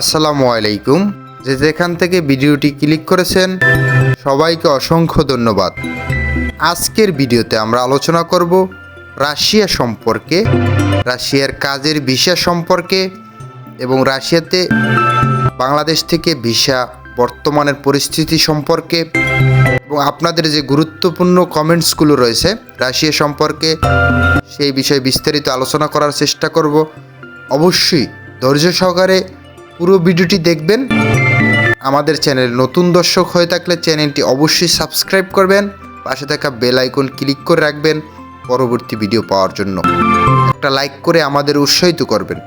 আসসালামু আলাইকুম। যে যেখান থেকে ভিডিওটি ক্লিক করেছেন, সবাইকে অসংখ্য ধন্যবাদ। আজকের ভিডিওতে আমরা আলোচনা করব রাশিয়া সম্পর্কে, রাশিয়ার কাজের ভিসা সম্পর্কে এবং রাশিয়াতে বাংলাদেশ থেকে ভিসা, বর্তমানের পরিস্থিতি সম্পর্কে এবং আপনাদের যে গুরুত্বপূর্ণ কমেন্টসগুলো রয়েছে রাশিয়া সম্পর্কে, সেই বিষয়ে বিস্তারিত আলোচনা করার চেষ্টা করব। অবশ্যই ধৈর্য সহকারে পুরো ভিডিওটি দেখবেন। আমাদের চ্যানেল নতুন দর্শক হয়ে থাকলে চ্যানেলটি অবশ্যই সাবস্ক্রাইব করবেন, পাশে থাকা বেল আইকন ক্লিক করে রাখবেন পরবর্তী ভিডিও পাওয়ার জন্য। একটা লাইক করে আমাদের উৎসাহিত করবেন।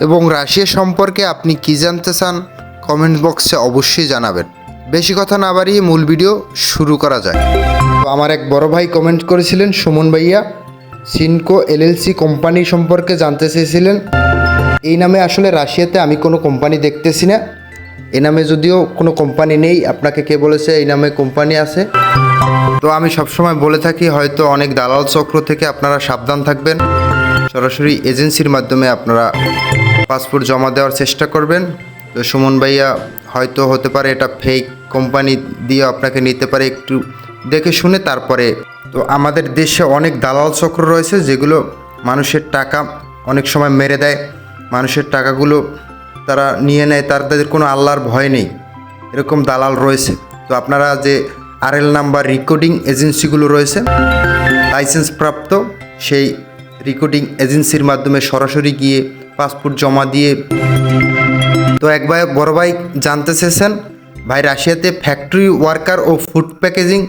এবং রাশিয়া সম্পর্কে আপনি কি জানতে চান, কমেন্ট বক্সে অবশ্যই জানাবেন। বেশি কথা না বাড়িয়ে মূল ভিডিও শুরু করা যায়। আমার এক বড় ভাই কমেন্ট করেছিলেন, সুমন ভাইয়া। সিনকো এলএলসি কোম্পানি সম্পর্কে জানতে চেয়েছিলেন। এই নামে আসলে রাশিয়াতে আমি কোনো কোম্পানি দেখতেছি না। এই নামে যদিও কোনো কোম্পানি নেই, আপনাকে কে বলেছে এই নামে কোম্পানি আছে। তো আমি সবসময় বলে থাকি, হয়তো অনেক দালাল চক্র থেকে আপনারা সাবধান থাকবেন। সরাসরি এজেন্সির মাধ্যমে আপনারা পাসপোর্ট জমা দেওয়ার চেষ্টা করবেন। তো সুমন ভাইয়া, হয়তো হতে পারে এটা ফেক কোম্পানি দিয়ে আপনাকে নিতে পারে একটু দেখে শুনে তারপরে। তো আমাদের দেশে অনেক দালাল চক্র রয়েছে, যেগুলো মানুষের টাকা অনেক সময় মেরে দেয়। মানুষের টাকাগুলো তারা নিয়ে নেয়, তার তাদের কোনো আল্লাহর ভয় নেই। এরকম দালাল রয়েছে। তো আপনারা যে আরএল নাম্বার রেকর্ডিং এজেন্সিগুলো রয়েছে লাইসেন্স প্রাপ্ত সেই রেকর্ডিং এজেন্সির মাধ্যমে সরাসরি গিয়ে পাসপোর্ট জমা দিয়ে তো একবার বড় ভাই জানতে চেয়েছেন, ভাই, রাশিয়াতে ফ্যাক্টরি ওয়ার্কার ও ফুড প্যাকেজিং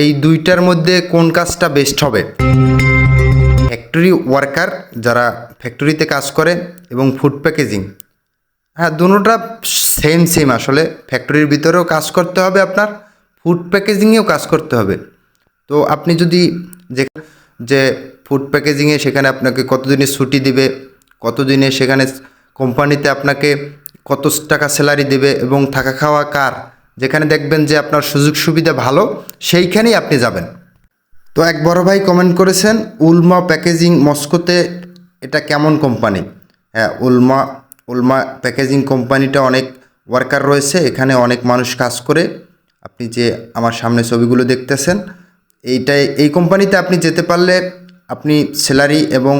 এই দুইটার মধ্যে কোন কাজটা বেস্ট হবে? ফ্যাক্টরি ওয়ার্কার যারা ফ্যাক্টরিতে কাজ করে এবং ফুড প্যাকেজিং হ্যাঁ দুটোটা সেম সেম আসলে। ফ্যাক্টরির ভিতরেও কাজ করতে হবে আপনার ফুড প্যাকেজিংয়েও কাজ করতে হবে। তো আপনি যদি যে যে ফুড প্যাকেজিংয়ে সেখানে আপনাকে কতদিনের ছুটি দিবে কতদিনে সেখানে কোম্পানিতে আপনাকে কত টাকা স্যালারি দেবে এবং থাকা খাওয়া কার, যেখানে দেখবেন যে আপনার সুযোগ সুবিধা ভালো, সেইখানেই আপনি যাবেন। তো এক বড় ভাই কমেন্ট করেছেন, উলমা প্যাকেজিং মস্কোতে এটা কেমন কোম্পানি হ্যাঁ উলমা উলমা প্যাকেজিং কোম্পানিটা অনেক ওয়ার্কার রয়েছে, এখানে অনেক মানুষ কাজ করে। আপনি যে আমার সামনে ছবিগুলো দেখতেছেন, এইটাই, এই কোম্পানিতে আপনি যেতে পারলে আপনি স্যালারি এবং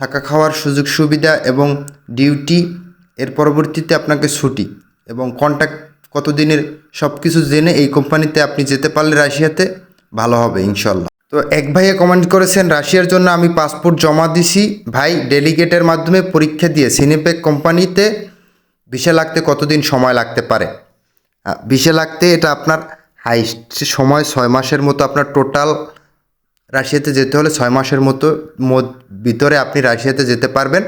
থাকা খাওয়ার সুযোগ সুবিধা এবং ডিউটি এর পরবর্তীতে আপনাকে ছুটি এবং কন্ট্যাক্ট কতদিনের সব কিছু জেনে এই কোম্পানিতে আপনি যেতে পারলে রাশিয়াতে। ভালো হবে, ইনশাল্লাহ। তো এক ভাইয়ে কমেন্ট করেছেন, রাশিয়ার জন্য আমি পাসপোর্ট জমা দিছি। ভাই ডেলিগেটের মাধ্যমে পরীক্ষা দিয়ে সিনেপেক কোম্পানিতে ভিসা লাগতে কতদিন সময় লাগতে পারে? ভিসা লাগতে এটা আপনার হাইস্ট সময় ছয় মাসের মতো। আপনার টোটাল রাশিয়াতে যেতে হলে ছয় মাসের মতো ভিতরে আপনি রাশিয়াতে যেতে পারবেন।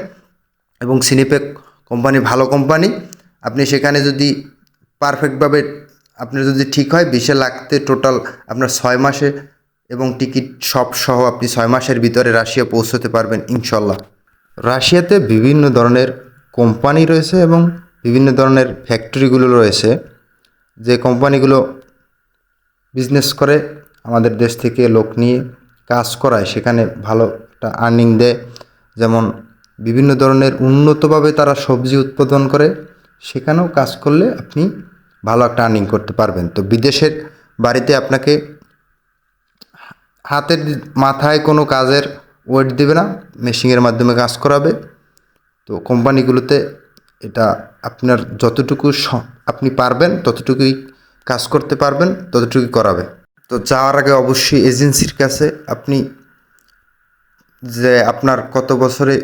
এবং সিনিপেক কোম্পানি ভালো কোম্পানি আপনি সেখানে যদি পারফেক্টভাবে আপনার যদি ঠিক হয়, বিশে লাগতে টোটাল আপনার ছয় মাসে এবং টিকিট সব সহ আপনি ছয় মাসের ভিতরে রাশিয়া পৌঁছতে পারবেন, ইনশাল্লাহ। রাশিয়াতে বিভিন্ন ধরনের কোম্পানি রয়েছে এবং বিভিন্ন ধরনের ফ্যাক্টরিগুলো রয়েছে। যে কোম্পানিগুলো বিজনেস করে, আমাদের দেশ থেকে লোক নিয়ে কাজ করায়, সেখানে ভালো একটা আর্নিং দেয়। যেমন বিভিন্ন ধরনের উন্নতভাবে তারা সবজি উৎপাদন করে, সেখানেও কাজ করলে আপনি ভালো একটা আর্নিং করতে পারবেন। তো বিদেশের বাড়িতে আপনাকে হাতের মাথায় কোনো কাজের ওয়েট দেবে না মেশিনের মাধ্যমে কাজ করাবে। তো কোম্পানিগুলোতে এটা আপনার যতটুকু আপনি পারবেন, ততটুকুই কাজ করতে পারবেন, ততটুকুই করাবে। তো যাওয়ার আগে অবশ্যই এজেন্সির কাছে আপনি যে আপনার কত বছরে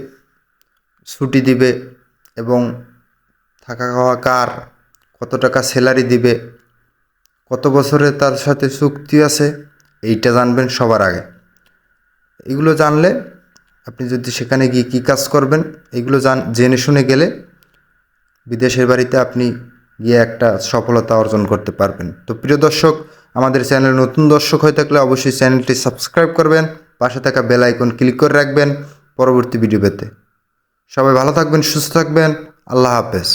ছুটি দিবে এবং থাকা খাওয়া কার কত টাকা স্যালারি দিবে, কত বছরে তার সাথে চুক্তি আছে, এইটা জানবেন সবার আগে। এগুলো জানলে আপনি যদি সেখানে গিয়ে কী কাজ করবেন, এগুলো জান, জেনে শুনে গেলে বিদেশের বাড়িতে আপনি গিয়ে একটা সফলতা অর্জন করতে পারবেন। তো প্রিয় দর্শক, আমাদের চ্যানেল নতুন দর্শক হয়ে থাকলে অবশ্যই চ্যানেলটি সাবস্ক্রাইব করবেন, পাশে থাকা বেল আইকন ক্লিক করে রাখবেন পরবর্তী ভিডিও পেতে। সবাই ভালো থাকবেন, সুস্থ থাকবেন, আল্লাহ হাফেজ।